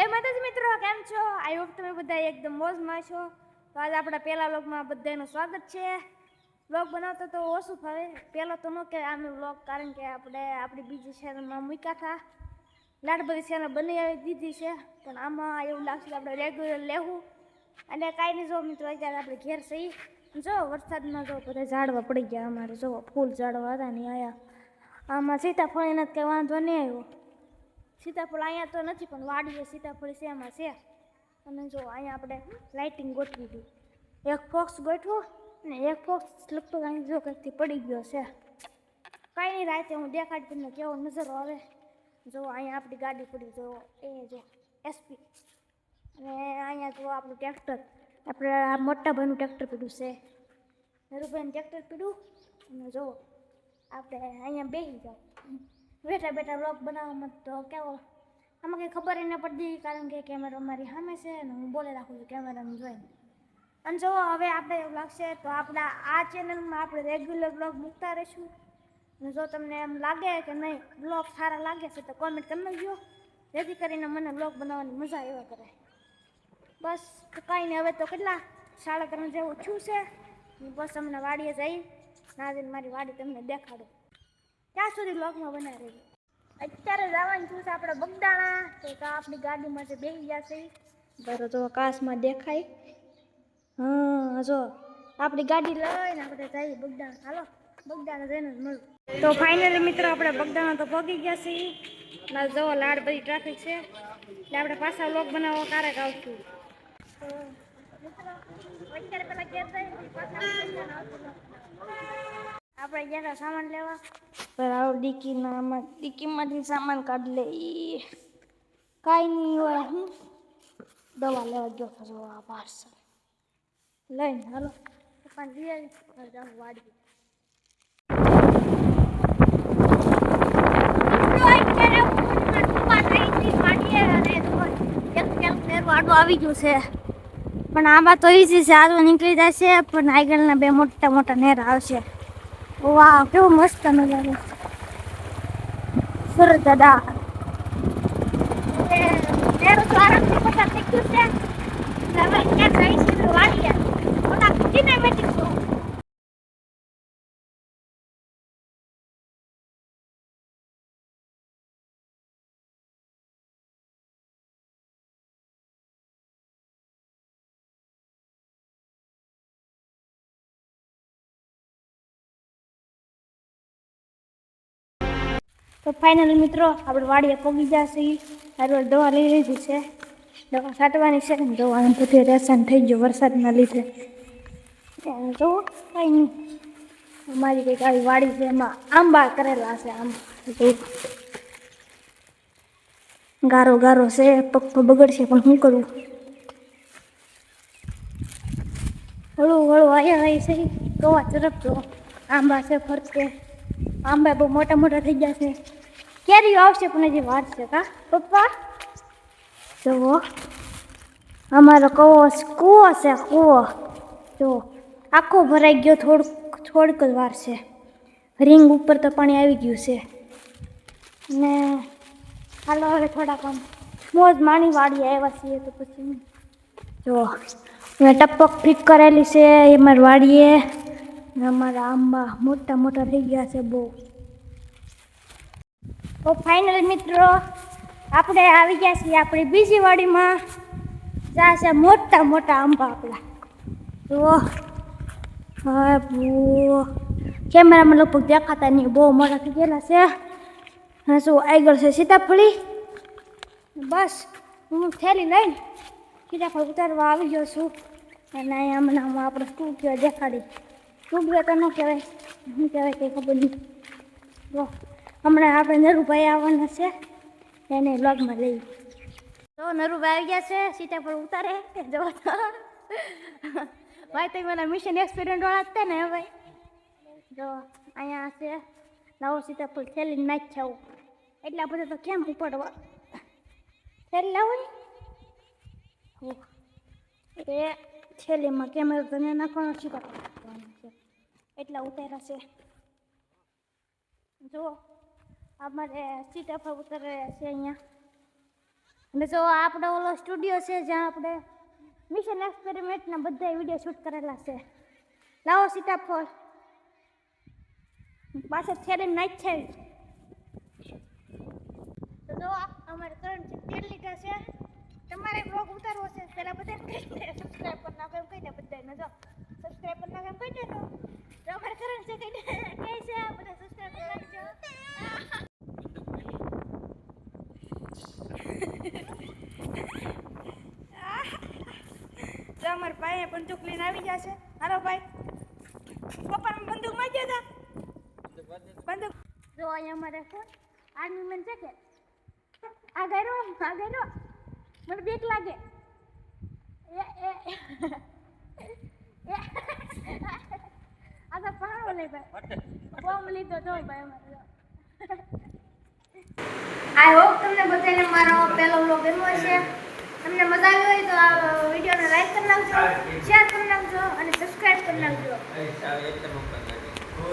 જય માતાજી મિત્રો, કેમ છો? આઈ હોપ તમે બધા એકદમ મોજમાં છો. તો આજે આપણા પહેલા વ્લોગમાં બધાનું સ્વાગત છે. વ્લોગ બનાવતો તો ઓછું ફાવે પહેલો તો ન કે આમ વ્લોગ, કારણ કે આપણે આપણી બીજી ચેનલમાં મૂક્યા હતા. લાડ બધી ચેનલ બનાવી દીધી છે, પણ આમાં એવું લાગશે આપણે રેગ્યુલર લેવું. અને કાંઈ નહીં, જો મિત્રો, અત્યારે આપણે ઘેર સહી જો, વરસાદમાં જો બધા ઝાડવા પડી ગયા અમારે. જો, ફૂલ ઝાડવા હતા ને આયા. આમાં સીતાફળ એના કંઈ વાંધો નહીં આવ્યો. સીતાફળ અહીંયા તો નથી, પણ વાડીએ સીતાફળ એમાં છે. અને જો અહીંયા આપણે લાઇટિંગ ગોઠવી હતી. એક ફોક્સ ગોઠવો ને એક ફોક્સ લગભગ અહીં જો કંઈકથી પડી ગયો છે. કાંઈ નહીં, રાતે હું દેખાડ તમને કેવો નજરો આવે. જો અહીંયા આપણી ગાડી પડી, જો એ જો એસપી અને અહીંયા જો આપણું ટ્રેક્ટર આપણે આ મોટા ભાઈનું ટ્રેક્ટર પીડ્યું છે. નરુભાઈનું ટ્રેક્ટર પીડ્યું. અને જો આપણે અહીંયા બેસી જાઓ. બેઠા બેઠા બ્લોગ બનાવવામાં તો કેવો? આમાં કંઈ ખબર એને પડતી કારણ કે કેમેરો અમારી સામે છે અને હું બોલે રાખું છું કેમેરાને જોઈને. અને જો હવે આપણે એવું લાગશે તો આપણા આ ચેનલમાં આપણે રેગ્યુલર બ્લોગ મૂકતા રહીશું. અને જો તમને એમ લાગે કે નહીં બ્લોગ સારા લાગે છે તો કોમેન્ટ કરી નાખજો. જેથી કરીને મને બ્લોગ બનાવવાની મજા એવા કરે. બસ કાંઈ નહીં, હવે તો કેટલા? સાડા ત્રણ જેવું છું. છે બસ અમને વાડીએ જઈ ના જઈને મારી વાડી તમને દેખાડું. ત્યાં સુધી લોકમાં બનાવી અત્યારે જવાનું છું આપણે બગદાણા. તો કા આપણી ગાડીમાં જે બેસી જશે બરો જો આકાશમાં દેખાય. હા જો, આપણી ગાડી લઈને આપણે જઈએ બગદાણા. હાલો, બગદાણા જઈને મળું. તો ફાઇનલી મિત્રો આપણે બગદાણા તો પગી ગયા છીએ ના, જો, લાડ બધી ટ્રાફિક છે. એટલે આપણે પાછા લોક બનાવવા ક્યારેક આવશું. અત્યારે પેલા ઘેર જઈએ પાછા. આપણે ગયા સામાન લેવા પણ આવો ડીકીના આમાં, ડીકીમાંથી સામાન કાઢી લે. કાંઈ નહીં હોય હું દવા લેવા ગયો હતો જો આ પાર્સલ લઈને હાલો. પણ લઈ આવી જાઉં વાડી આવી ગયું છે. પણ આમાં તો ઈઝી છે આડો નીકળી જશે, પણ આગળના બે મોટા મોટા નેર આવશે. વાહ કેવો મસ્ત નજારો સરસ દાદા નેરો તો આરામથી પસાર થઈ ગયું છે એટલે હવે ક્યાં જઈ છે તો વાળીએ ઓલા સિનેમેટિક શો તો ફાઇનલ મિત્રો, આપણે વાડીએ પગી જશે સારવાર દવા લઈ લીધી છે. દવા છાંટવાની છે ને, દવાનું બધું રેશન થઈ ગયું વરસાદના લીધે. જો, કાંઈ નહીં. અમારી કંઈક આવી વાડી છે, એમાં આંબા કરેલા છે આમ ગારો ગારો છે પગ તો બગડશે, પણ શું કરવું હળું હળું, આયા આવી છે. ગવા જો. આંબા છે, ફરતે. આંબા બહુ મોટા મોટા થઈ ગયા છે. કેરીઓ આવશે પણ હજી વાર છે, કા? પપ્પા? જુઓ. અમારો કૂવો કૂવો છે, કૂવો. જો આખો ભરાઈ ગયો થોડુંક, થોડીક જ વાર છે. રિંગ ઉપર તો પાણી આવી ગયું છે. ને હાલો હવે થોડાક આમ મોજ માણી વાળી આવ્યા છીએ તો પછી જો મેં ટપક ફીક કરેલી છે, એ મારી વાડીએ. અમારા આંબા મોટા મોટા થઈ ગયા છે બહુ. તો ફાઇનલ મિત્રો, આપણે આવી ગયા છીએ આપણી બીજી વાડીમાં. જ્યાં છે મોટા મોટા આંબા આપણા. તો હા કેમેરામાં લગભગ દેખાતા નહીં, બહુ મોટા થઈ ગયેલા છે. અને શું, આગળ છે સીતાફળી. બસ, હું થેલી લઈને સીતાફળ ઉતારવા આવી ગયો છું. અને અહીંયા હમણાં આપણે શું સ્ટુડિયો દેખાડી. સ્ટુડિયો તો ન કહેવાય. શું કહેવાય કંઈ ખબર નહીં. તો હમણાં આપણે નરુભાઈ આવવાના છે. એને વ્લોગમાં લઈ. તો નરુભાઈ આવી ગયા છે. સીતાફળ ઉતારે. જો. તો ભાઈ, તમે મને મિશન એક્સપિરિયન્ટ વાળા હતા ને, ભાઈ? જો, અહીંયા છે. નવો સીતાફળ થેલી નાખ આવું એટલા બધા તો કેમ ઉપાડવા? થેલી લાવો ને. એ થેલીમાં કેમેરો તમે નાખવાનો સીતાફળ એટલા ઉતાર્યા છે. જુઓ અમારે સીતાફળ ઉતરે છે અહીંયા. અને જો આપણો ઓલો સ્ટુડિયો છે જ્યાં આપણે મિશન એક્સપેરિમેન્ટના બધા વીડિયો શૂટ કરેલા છે. લાવો સીતાફળ પાછળ છેડીને નાખ છે તો જો, અમારે ત્રણ તેલ લીધા છે. તમારે બ્લોગ ઉતારવો છે, પહેલાં બધા સબસ્ક્રાઇબ કરી નાખો, એમ કહી દે બધાને જો. સબસ્ક્રાઇબ કરી નાખો એમ કહી દે તો તો અમારે કરણ છે કઈ કહે છે બધા સબસ્ક્રાઇબ કરી નાખજો તો અમારા ભાઈએ બંદૂક લઈને આવી ગયા છે હાલો ભાઈ પપ્પાને બંદૂકમાં ગયા હતા બંદૂક જો અહીંયા અમારે કોણ આર્મી મેન છે કે આ ગયરો આ ગયરો મને બીક લાગે એ એ આ તો પહાડો લઈ ભાઈ બોમ્બ લીધો તો ભાઈ આઈ હોપ તમને બધાને મારો પહેલો વ્લોગ ગમ્યો હશે. તમને મજા આવી હોય તો આ વિડીયોને લાઈક કરી નાખજો શેર કરી નાખજો અને સબસ્ક્રાઇબ કરી નાખજો.